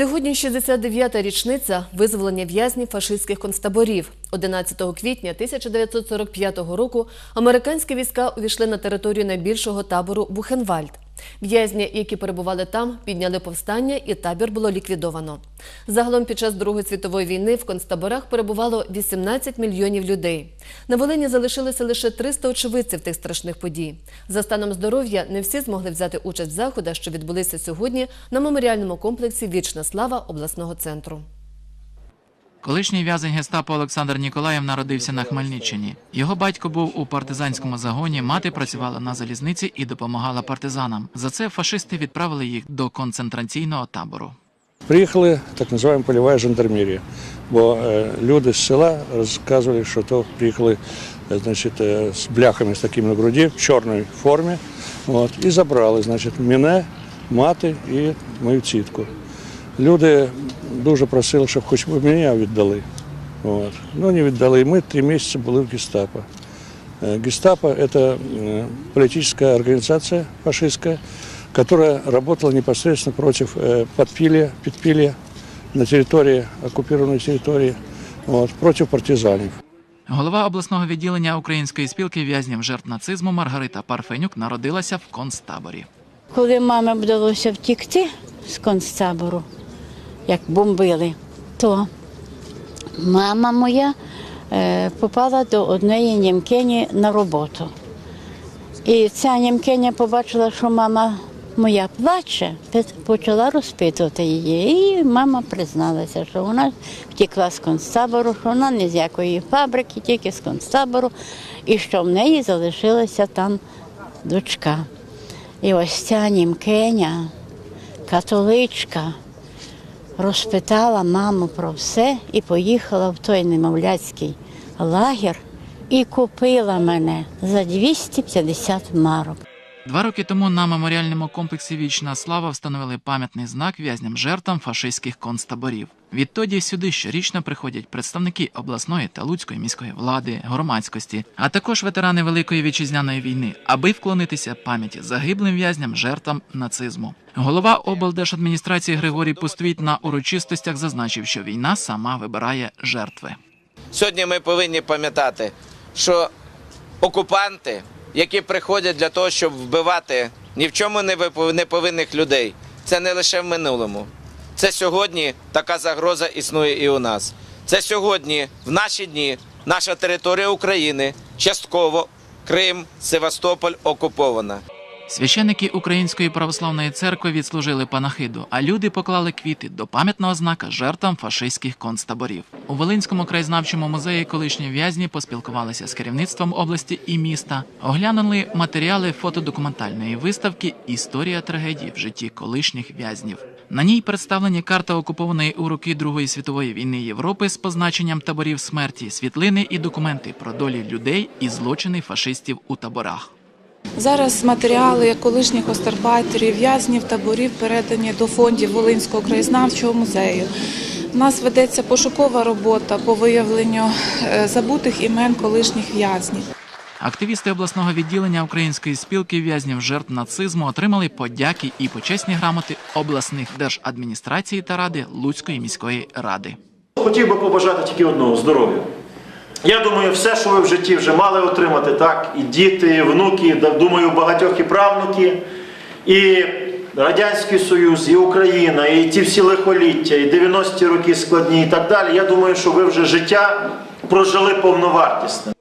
Сьогодні 69-та річниця визволення в'язнів фашистських концтаборів. 11 квітня 1945 року американські війська увійшли на територію найбільшого табору Бухенвальд. В'язні, які перебували там, підняли повстання, і табір було ліквідовано. Загалом під час Другої світової війни в концтаборах перебувало 18 мільйонів людей. На Волині залишилося лише 300 очевидців тих страшних подій. За станом здоров'я не всі змогли взяти участь в заходах, що відбулися сьогодні на меморіальному комплексі Вічна слава обласного центру. Колишній в'язень гестапо Олександр Ніколаєв народився на Хмельниччині. Його батько був у партизанському загоні, мати працювала на залізниці і допомагала партизанам. За це фашисти відправили їх до концентраційного табору. Приїхали так називаємо польова жандармерія, бо е, люди з села розказували, що то приїхали е, значить, е, з бляхами з такими на груді в чорній формі. От, і забрали значить, мене, мати і мою тітку. Люди дуже просили, щоб хоч би мене віддали. От. Ну, не віддали. Ми три місяці були в гестапо. Э, Гестапо – это э, политическая организация фашистская, которая работала непосредственно против э, подпилья, подпилья на территории, оккупированной территории, вот, против партизанов. Голова обласного відділення Української спілки в'язнів жертв нацизму Маргарита Парфенюк народилася в концтаборі. Коли мамі вдалося втікти з концтабору, як бомбили, то мама моя е, попала до однієї німкині на роботу. І ця німкиня побачила, що мама моя плаче, почала розпитувати її. І мама призналася, що вона втекла з концтабору, що вона не з якої фабрики, тільки з концтабору, і що в неї залишилася там дочка. І ось ця німкиня, католичка, розпитала маму про все і поїхала в той немовляцький лагер і купила мене за 250 марок. Два роки тому на меморіальному комплексі Вічна слава встановили пам'ятний знак в'язням жертвам фашистських концтаборів. Відтоді сюди щорічно приходять представники обласної та луцької міської влади, громадськості, а також ветерани Великої вітчизняної війни, аби вклонитися пам'яті загиблим в'язням жертвам нацизму. Голова облдержадміністрації Григорій Пуствіт на урочистостях зазначив, що війна сама вибирає жертви. Сьогодні ми повинні пам'ятати, що окупанти, які приходять для того, щоб вбивати ні в чому не повинних людей, це не лише в минулому. Це сьогодні така загроза існує і у нас. Це сьогодні, в наші дні, наша територія України, частково Крим, Севастополь окупована. Священники Української православної церкви відслужили панахиду, а люди поклали квіти до пам'ятного знака жертвам фашистських концтаборів. У Волинському краєзнавчому музеї колишні в'язні поспілкувалися з керівництвом області і міста, оглянули матеріали фотодокументальної виставки Історія трагедії в житті колишніх в'язнів. На ній представлені карта окупованої у роки Другої світової війни Європи з позначенням таборів смерті, світлини і документи про долі людей і злочини фашистів у таборах. Зараз матеріали колишніх остарбайтерів, в'язнів, таборів передані до фондів Волинського краєзнавчого музею. У нас ведеться пошукова робота по виявленню е, забутих імен колишніх в'язнів. Активісти обласного відділення Української спілки в'язнів жертв нацизму отримали подяки і почесні грамоти обласних держадміністрації та ради Луцької міської ради. Хотів би побажати тільки одного здоров'я. Я думаю, все, що ви в житті вже мали отримати, так, і діти, і внуки, думаю, багатьох і правнуки, і Радянський Союз, і Україна, і ті всі лихоліття, і 90-ті роки складні і так далі. Я думаю, що ви вже життя прожили повновартісне.